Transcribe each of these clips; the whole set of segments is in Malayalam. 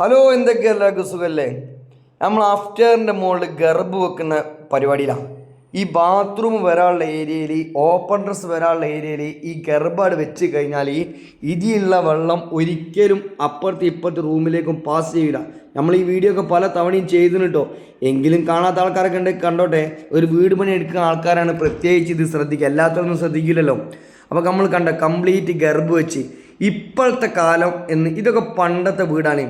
ഹലോ എന്തൊക്കെ? എല്ലാവർക്കും സുഖല്ലേ? നമ്മൾ അഫ്റ്ററിന്റെ മുകളിൽ ഗർഭ് വെക്കുന്ന പരിപാടിയിലാണ്. ഈ ബാത്റൂം വരാനുള്ള ഏരിയയിൽ ഓപ്പൺ ഡ്രസ് വരാനുള്ള ഏരിയയിൽ ഈ ഗർഭാട് വെച്ച് കഴിഞ്ഞാൽ ഈ ഇതിലുള്ള വെള്ളം ഒരിക്കലും അപ്പുറത്തെ ഇപ്പുറത്തെ റൂമിലേക്കും പാസ് ചെയ്യില്ല നമ്മൾ ഈ വീഡിയോ ഒക്കെ പല തവണയും ചെയ്തിന് എങ്കിലും കാണാത്ത ആൾക്കാരൊക്കെ ഉണ്ട് കണ്ടോട്ടെ? ഒരു വീട് പണി എടുക്കുന്ന ആൾക്കാരാണ് പ്രത്യേകിച്ച് ഇത് ശ്രദ്ധിക്കുക. എല്ലാത്തവരൊന്നും ശ്രദ്ധിക്കില്ലല്ലോ. അപ്പോൾ നമ്മൾ കണ്ട കംപ്ലീറ്റ് ഗർഭ് വെച്ച് ഇപ്പോഴത്തെ കാലം എന്ന് ഇതൊക്കെ പണ്ടത്തെ വീടാണ്.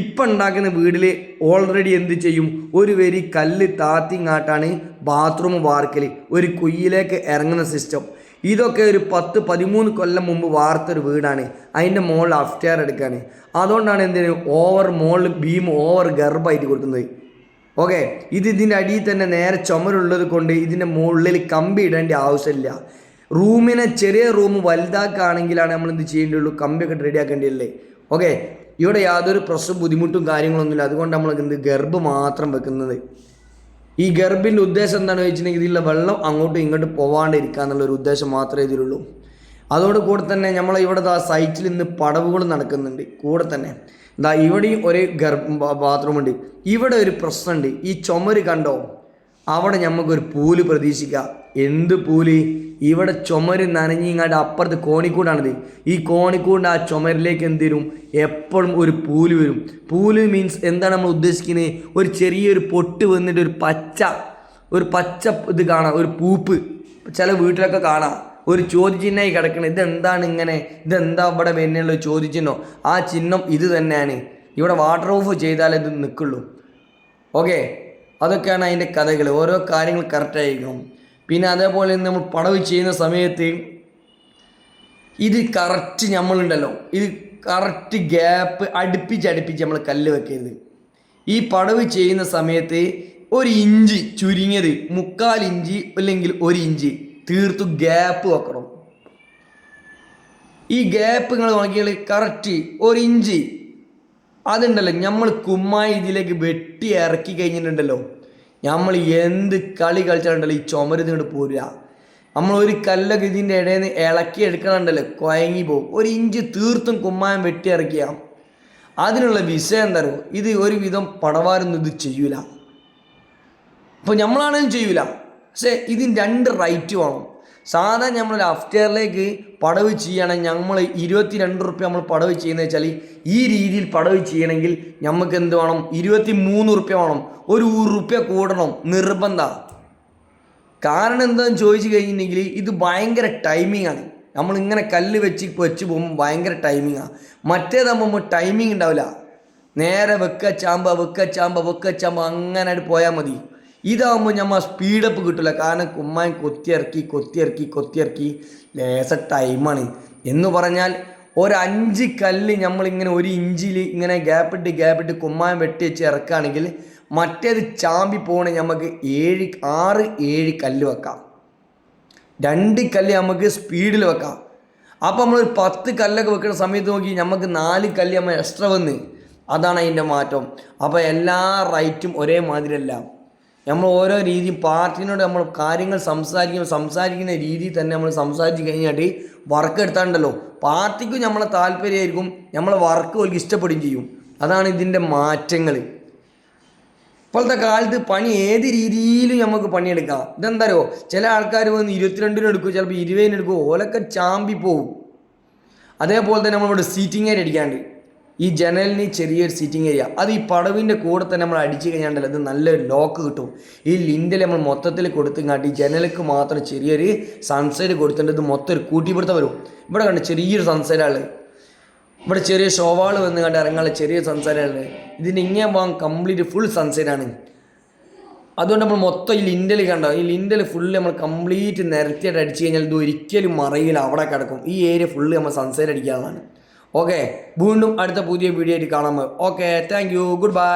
ഇപ്പം ഉണ്ടാക്കുന്ന വീട്ടിൽ ഓൾറെഡി എന്ത് ചെയ്യും? ഒരു വരി കല്ല് താത്തിങ്ങാട്ടാണ് ബാത്റൂം വാർക്കൽ ഒരു കുയ്യിലേക്ക് ഇറങ്ങുന്ന സിസ്റ്റം ഇതൊക്കെ ഒരു പത്ത് പതിമൂന്ന് കൊല്ലം മുമ്പ് വാർത്തൊരു വീടാണ്. അതിന്റെ മുകളിൽ അഫ്റ്റയർ എടുക്കുകയാണ് അതുകൊണ്ടാണ് എന്തിനു ഓവർ മോളിൽ ബീം ഓവർ ഗർഭമായിട്ട് കൊടുക്കുന്നത്. ഓക്കെ ഇത് ഇതിന്റെ അടിയിൽ തന്നെ നേരെ ചുമരുള്ളത് കൊണ്ട് ഇതിന്റെ മുകളിൽ കമ്പി ഇടേണ്ട ആവശ്യമില്ല. റൂമിനെ ചെറിയ റൂം വലുതാക്കുകയാണെങ്കിലാണ് നമ്മൾ എന്ത് ചെയ്യേണ്ടുള്ളൂ കമ്പിയൊക്കെ റെഡിയാക്കേണ്ടതല്ലേ ഓക്കെ ഇവിടെ യാതൊരു പ്രശ്നം ബുദ്ധിമുട്ടും കാര്യങ്ങളൊന്നുമില്ല. അതുകൊണ്ട് നമ്മൾ എന്ത് ഗർഭ് മാത്രം വെക്കുന്നത്. ഈ ഗർഭിന്റെ ഉദ്ദേശം എന്താണെന്ന് വെച്ചിട്ടുണ്ടെങ്കിൽ ഇതിലുള്ള വെള്ളം അങ്ങോട്ടും ഇങ്ങോട്ടും പോവാണ്ടിരിക്കുക എന്നുള്ള ഒരു ഉദ്ദേശം മാത്രമേ ഇതിലുള്ളൂ. അതോട് കൂടെ തന്നെ നമ്മൾ ഇവിടെ ആ സൈറ്റിൽ ഇന്ന് പടവുകൾ നടക്കുന്നുണ്ട്. കൂടെ തന്നെ. ഇതാ ഇവിടെയും ഒരു ഗർഭ ബാത്റൂമുണ്ട്. ഇവിടെ ഒരു പ്രശ്നമുണ്ട്. ഈ ചുമര് കണ്ടോ? അവിടെ നമുക്കൊരു പൂൽ പ്രതീക്ഷിക്കാം. എന്ത് പൂലി? ഇവിടെ ചുമര് നനഞ്ഞിങ്ങാണ്ട് അപ്പുറത്ത് കോണിക്കൂടാണിത്. ഈ കോണിക്കൂടിന്റെ ആ ചുമരിലേക്ക് എന്ത് വരും? എപ്പോഴും ഒരു പൂൽ വരും. പൂൽ മീൻസ് എന്താണ് നമ്മൾ ഉദ്ദേശിക്കുന്നത്? ഒരു ചെറിയൊരു പൊട്ട് വന്നിട്ട് ഒരു പച്ച ഒരു പച്ച ഇത് കാണാം ഒരു പൂപ്പ്. ചില വീട്ടിലൊക്കെ കാണാം. ഒരു ചോദ്യചിഹ്നമായി കിടക്കണം ഇതെന്താണ് ഇങ്ങനെ? ഇതെന്താ ഇവിടെ വരുന്നുള്ള ചോദ്യചിഹ്നം? ആ ചിഹ്നം ഇത് തന്നെയാണ്. ഇവിടെ വാട്ടർ ഓഫ് ചെയ്താലേ ഇത് നിൽക്കുള്ളൂ. ഓക്കെ അതൊക്കെയാണ് അതിന്റെ കഥകൾ ഓരോ കാര്യങ്ങൾ കറക്റ്റായിരിക്കണം പിന്നെ അതേപോലെ നമ്മൾ പടവ് ചെയ്യുന്ന സമയത്ത് ഇത് കറക്റ്റ് നമ്മളുണ്ടല്ലോ. ഇത് കറക്റ്റ് ഗ്യാപ്പ് അടുപ്പിച്ച് അടുപ്പിച്ച് നമ്മൾ കല്ല് വെക്കരുത്. ഈ പടവ് ചെയ്യുന്ന സമയത്ത് ഒരു ഇഞ്ച് ചുരുങ്ങിയത് മുക്കാൽ ഇഞ്ച് അല്ലെങ്കിൽ ഒരു ഇഞ്ച് തീർത്തു ഗ്യാപ്പ് വെക്കണം. ഈ ഗ്യാപ്പ് നിങ്ങൾ നോക്കിയാൽ കറക്റ്റ് ഒരു ഇഞ്ച്. അതുണ്ടല്ലോ നമ്മൾ കുമ്മായി ഇതിലേക്ക് വെട്ടി ഇറക്കി കഴിഞ്ഞിട്ടുണ്ടല്ലോ. നമ്മൾ എന്ത് കളി കളിച്ചാലുണ്ടല്ലോ ഈ ചുമര് ഇങ്ങോട്ട് പോരുക. നമ്മൾ ഒരു കല്ലൊക്കെ ഇതിന്റെ ഇടയിൽ നിന്ന് ഇളക്കി എടുക്കണുണ്ടല്ലോ കുഴങ്ങി പോകും. ഒരു ഇഞ്ച് തീർത്തും കുമ്മായം വെട്ടി ഇറക്കിയ അതിനുള്ള വിഷയം എന്താ ഇത് ഒരുവിധം പടവാരൊന്നും ഇത് ചെയ്യൂല. അപ്പോൾ നമ്മളാണെങ്കിലും ചെയ്യൂല. പക്ഷേ ഇതിന് രണ്ട് റൈറ്റ് വേണം. സാധാരണ നമ്മൾ അഫ്റ്ററിലേക്ക് പടവ് ചെയ്യണമെങ്കിൽ നമ്മൾ ഇരുപത്തി രണ്ട് റുപ്യ നമ്മൾ പടവ് ചെയ്യുന്നത് വെച്ചാൽ ഈ രീതിയിൽ പടവ് ചെയ്യണമെങ്കിൽ നമുക്ക് എന്ത് വേണം? ഇരുപത്തി മൂന്ന് റുപ്യ വേണം. ഒരു റുപ്യ കൂടണം നിർബന്ധ. കാരണം എന്താണെന്ന് ചോദിച്ചു കഴിഞ്ഞിട്ടുണ്ടെങ്കിൽ ഇത് ഭയങ്കര ടൈമിംഗ് ആണ്. നമ്മൾ ഇങ്ങനെ കല്ല് വെച്ച് വെച്ച് പോകുമ്പോൾ ഭയങ്കര ടൈമിങ്ങാണ് മറ്റേതാകുമ്പോൾ ടൈമിംഗ് ഉണ്ടാവില്ല. നേരെ വെക്ക ചാമ്പ വെക്ക ചാമ്പ വെക്ക ചാമ്പ അങ്ങനെ പോയാൽ മതി. ഇതാകുമ്പോൾ നമ്മൾ സ്പീഡപ്പ് കിട്ടില്ല കാരണം കുമ്മാൻ കൊത്തിയിറക്കി കൊത്തിയിറക്കി കൊത്തിയിറക്കി. ലേസ ടൈമാണ് എന്ന് പറഞ്ഞാൽ ഒരു അഞ്ച് കല്ല് നമ്മളിങ്ങനെ ഒരു ഇഞ്ചിൽ ഇങ്ങനെ ഗ്യാപ്പിട്ട് ഗ്യാപ്പിട്ട് കുമ്മാൻ വെട്ടി വെച്ച് ഇറക്കുകയാണെങ്കിൽ മറ്റേത് ചാമ്പി പോകണ നമുക്ക് ഏഴ് ആറ് ഏഴ് കല്ല് വെക്കാം. രണ്ട് കല്ല് നമുക്ക് സ്പീഡിൽ വെക്കാം. അപ്പോൾ നമ്മൾ പത്ത് കല്ലൊക്കെ വെക്കുന്ന സമയത്ത് നോക്കി നമുക്ക് നാല് കല്ല് നമ്മൾ എക്സ്ട്രാ വന്ന്. അതാണ് അതിന്റെ മാറ്റം. അപ്പോൾ എല്ലാ റൈറ്റും ഒരേ മാതിരിയല്ല നമ്മൾ ഓരോ രീതി പാർട്ടിനോട് നമ്മൾ കാര്യങ്ങൾ സംസാരിക്കുമ്പോൾ സംസാരിക്കുന്ന രീതി തന്നെ നമ്മൾ സംസാരിച്ച് കഴിഞ്ഞാൽ വർക്ക് എടുത്താണ്ടല്ലോ. പാർട്ടിക്കും നമ്മളെ താല്പര്യമായിരിക്കും നമ്മളെ വർക്ക് ഓർക്ക് ഇഷ്ടപ്പെടുകയും ചെയ്യും. അതാണ് ഇതിന്റെ മാറ്റങ്ങൾ. ഇപ്പോഴത്തെ കാലത്ത് പണി ഏത് രീതിയിലും നമുക്ക് പണിയെടുക്കാം. ഇതെന്താ ചില ആൾക്കാർ വന്ന് ഇരുപത്തിരണ്ടിനും എടുക്കും ചിലപ്പോൾ ഇരുപതിനും എടുക്കും ഓലൊക്കെ ചാമ്പി പോവും. അതേപോലെ തന്നെ നമ്മളിവിടെ സീറ്റിംഗ് ഏരിയ അടിക്കാണ്ട് ഈ ജനലിന് ചെറിയൊരു സിറ്റിംഗ് ഏരിയ അത് ഈ പടവിന്റെ കൂടെ തന്നെ നമ്മൾ അടിച്ചു കഴിഞ്ഞാൽ അത് നല്ലൊരു ലോക്ക് കിട്ടും. ഈ ലിൻഡിൽ നമ്മൾ മൊത്തത്തിൽ കൊടുത്തുങ്ങാട്ടി ജനലിക്ക് മാത്രം ചെറിയൊരു സൺസൈഡ് കൊടുത്തിട്ട് ഇത് മൊത്തം ഒരു കൂട്ടിപ്പിടുത്തം വരും. ഇവിടെ കണ്ട് ചെറിയൊരു സൺസൈഡാണ് ഇവിടെ ചെറിയ ഷോവാൾ വന്ന് കണ്ട് ഇറങ്ങാനുള്ള ചെറിയ സൺസൈഡാണ് ഇതിന് ഇങ്ങനെ പോകാൻ കംപ്ലീറ്റ് ഫുൾ സൺസൈഡാണ് അതുകൊണ്ട് നമ്മൾ മൊത്തം ഈ ലിൻഡൽ കണ്ടോ? ഈ ലിൻഡൽ ഫുള്ള് നമ്മൾ കംപ്ലീറ്റ് നിരത്തിയായിട്ട് അടിച്ചു കഴിഞ്ഞാൽ ഇത് ഒരിക്കലും മറയില്ല അവിടെ കിടക്കും. ഈ ഏരിയ ഫുള്ള് നമ്മൾ സൺസൈഡ് അടിക്കാവുന്നതാണ് ഓക്കെ വീണ്ടും അടുത്ത പുതിയ വീഡിയോ ആയിട്ട് കാണാം. Okay thank you good bye